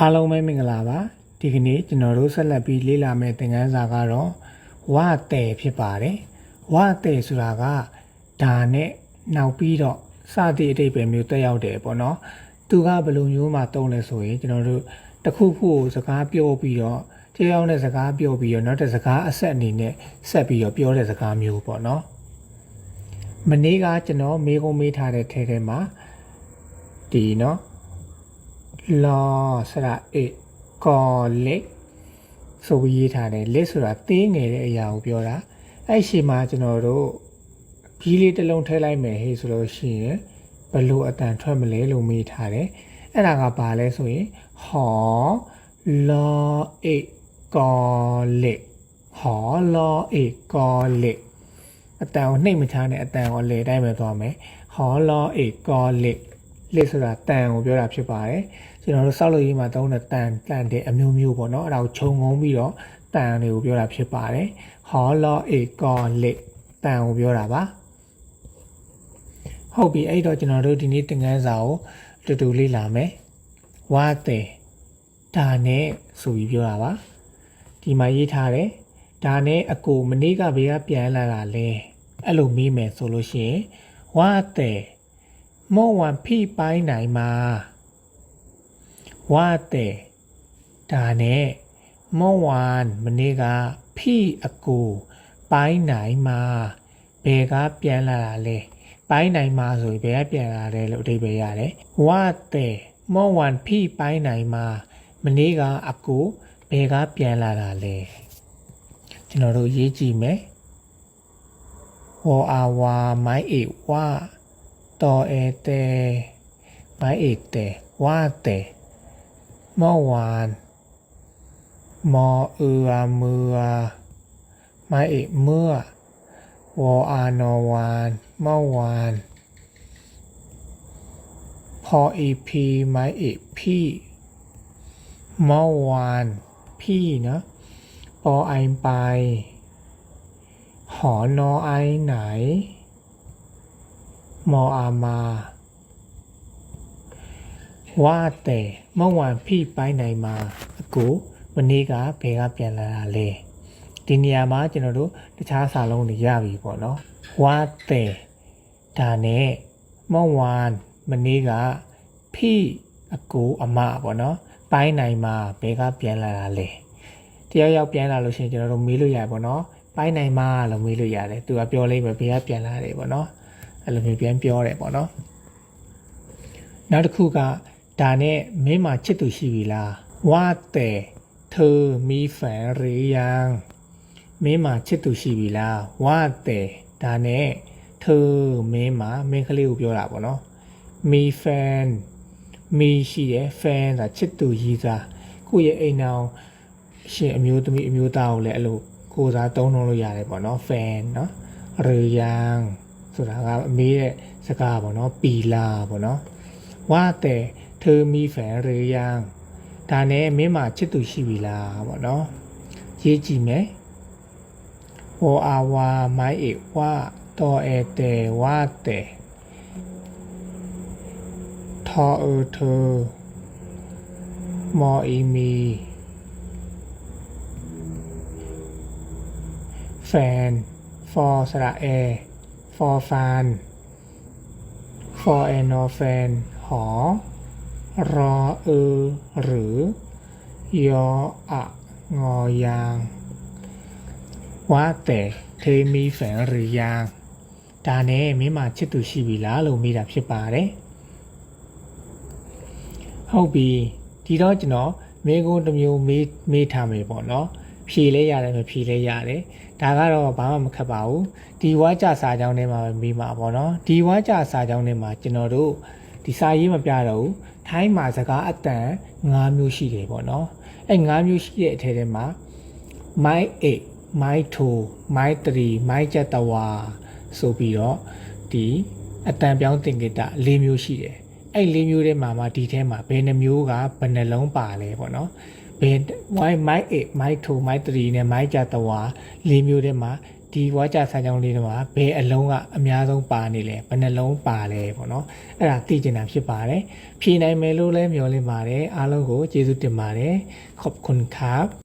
အားလုံးပဲမင်္ဂလာပါဒီကနေ့ကျွန်တော်တို့ဆက်လက်ပြီးလေ့လာမယ့်သင်ခန်းစာကတော့ဝတဲ့ဖြစ်ပါတယ်ဝတဲ့ဆိုတာကဒါနဲ့နောက်ပြီးတော့စသည့်အတိတ်ပဲမျိုးတက်ရောက်တယ်ပေါ့နော်သူကဘယ်လိုမျိုးမှတုံးလဲဆိုရင်ကျွန်တော်တို့တစ်ခုခုကိုစကားပြောပြီးတော့တရားနဲ့စကားပြောပြီးတော့နောက်တစ်စကားအဆက်အနေနဲ့ဆက်ပြီးတော့ပြောတဲ့စကားမျိုးပေါ့နော်မနေ့ကကျွန်တော်မေးခွန်းမေးထားတဲ့ထဲထဲမှာဒီနော် law ဆိုတာအေကောလက်ဆိုပြီးရေးထားတယ်လက်ဆိုတာသေးငယ်တဲ့အရာကိုပြောတာအဲ့ရှိမှာကျွန်တော်တို့ပြီးလေးတစ်လုံးထည့်လိုက်မယ်ဟေးဆိုလို့ရှိရင်ဘယ်လိုအတန်ထွက်မလဲလို့မေးထားတယ်အဲ့ဒါကဘာလဲဆိုရင်ဟော law အေကောလက်ဟော law အေကောလက်အတန်ကိုနှိမ့်မချနဲ့အတန်ကိုလေတိုင်းပဲသွားမယ်ဟော law အေကောလက် လက်ဆိုတာတန်ကိုပြောတာဖြစ်ပါတယ်ကျွန်တော်တို့စောက်လို့ရေးမှာသုံးတဲ့တန်တန်တဲ့အမျိုးမျိုးပေါ့နော်အဲ့ဒါကိုခြုံငုံပြီးတော့တန်တွေကိုပြောတာဖြစ်ပါတယ်ဟောလောအေကောလက်တန်ကိုပြောတာပါဟုတ်ပြီအဲ့တော့ကျွန်တော်တို့ဒီနေ့သင်ခန်းစာကိုတူတူလေ့လာမယ်ဝါတဲ့ဒါနဲ့ဆိုပြီးပြောတာပါဒီမှာရေးထားတယ်ဒါနဲ့အကိုမနေ့ကဘေးကပြန်လာတာလဲအဲ့လိုမေးမယ်ဆိုလို့ရှိရင်ဝါတဲ့ မောဝန်ဖိပိုင်းနိုင်မှာဝါတဲ့ဒါနဲ့မောဝန်မနေ့ကဖိအကိုပိုင်းနိုင်မှာဘယ်ကပြန်လာတာလဲပိုင်းနိုင်မှာဆိုရင်ဘယ်ကပြန်လာတယ်လို့အဓိပ္ပာယ်ရတယ်ဝါတဲ့မောဝန်ဖိပိုင်းနိုင်မှာမနေ့ကအကိုဘယ်ကပြန်လာတာလဲကျွန်တော်တို့ရေးကြည့်မယ်ဝါအာဝါမိုင်းအေဝါ ตอเอเตมาเอกเตว่าเตเมื่อวานมอเอือเมื่อมาเอกเมื่อวอานอวานเมื่อวานพออีพีมาเอกพี่เมื่อวานพี่เนาะปอไอไป หอนอไอไหน မော်အာမာဝါတဲမုံဝံဖိပိုင်းနိုင်မှာအကိုမနေ့ကဘယ်ကပြန်လာတာလဲဒီနေရာမှာကျွန်တော်တို့တခြားစာလုံးတွေရပြီပေါ့နော်ဝါတဲဒါနဲ့မုံဝံမနေ့ကဖိအကိုအမပေါ့နော်ပိုင်းနိုင်မှာဘယ်ကပြန်လာတာလဲတယောက်ယောက်ပြန်လာလို့ရှိရင်ကျွန်တော်တို့မေးလို့ရပါပေါ့နော်ပိုင်းနိုင်မှာလို့မေးလို့ရတယ်သူကပြောလိမ့်မယ်ဘယ်ကပြန်လာတယ်ပေါ့နော် အဲ့လိုမျိုးပြန်ပြောတယ်ပေါ့နော်နောက်တစ်ခုကဒါနဲ့မင်းမှာချစ်သူရှိပြီလားဝါတဲ့เธอมีแฟนหรือยังမင်းမှာချစ်သူရှိပြီလားဝါတဲ့ဒါနဲ့เธอမင်းမှာမင်းကလေးကိုပြောတာပေါ့နော်มีแฟนมีရှိတယ် fan ဆိုတာချစ်သူရည်စားကိုယ့်ရဲ့အိမ်အောင်ရှင်အမျိုးသမီးအမျိုးသားကိုလည်းအဲ့လိုကိုယ်စားတုံးလုံးလို့ရတယ်ပေါ့နော် fan နော်ရယံ ဆိုတာကအမေးရဲ့စကားပေါ့နော်ပီလာပေါ့နော်ဝါတဲ့เธอมีแฟนหรือยังဒါနဲ့မင်းမှာချစ်သူရှိပြီလားပေါ့နော်ရေးကြည့်မယ်ဟောအာဝါမိုင်းအေဝါတော်အဲတဲဝါတဲ့ထောအထမော်အီမီ fan for สระ a for fan for a no fan หอ รอเออหรือยออะงอยาง ว่าแต่เธอมีแฟนหรือยังဒါနဲ့မင်းမချစ်သူရှိပြီလားလို့မေးတာဖြစ်ပါတယ်ဟုတ်ပြီဒီတော့ကျွန်တော်မေးခွန်းတစ်မျိုးမေးမေးထားမယ်ပေါ့နော် ဖြေလဲရတယ်မဖြေလဲရတယ်ဒါကတော့ဘာမှမခက်ပါဘူးဒီဝါကြစာကြောင်းထဲမှာပဲမေးမှာပေါ့နော်ဒီဝါကြစာကြောင်းထဲမှာကျွန်တော်တို့ဒီစာရေးမပြတော့ဘူးထိုင်းမှာစကားအတန်၅မျိုးရှိတယ်ပေါ့နော်အဲ၅မျိုးရှိတဲ့အထဲထဲမှာ my 8 my 2 my 3 my ချက်တဝါဆိုပြီးတော့ဒီအတန်ပြောင်းသင်္ကေတ၄မျိုးရှိတယ်အဲ့၄မျိုးထဲမှာမှဒီထဲမှာဘယ်နှမျိုးကဘယ်နှလုံးပါလဲပေါ့နော် ဘယ် my my 8 my 2 my 3နဲ့ my ချက်တဝါ၄မျိုးထဲမှာ ဒီဝါကြစာကြောင်းလေးတွေမှာဘယ်အလုံးကအများဆုံးပါနေလဲဘယ်နှလုံးပါလဲပေါ့နော်အဲ့ဒါသိကျင်တာဖြစ်ပါတယ်ဖြေနိုင်မယ်လို့လည်းမျှော်လင့်ပါတယ်အားလုံးကိုကျေးဇူးတင်ပါတယ်ขอบคุณครับ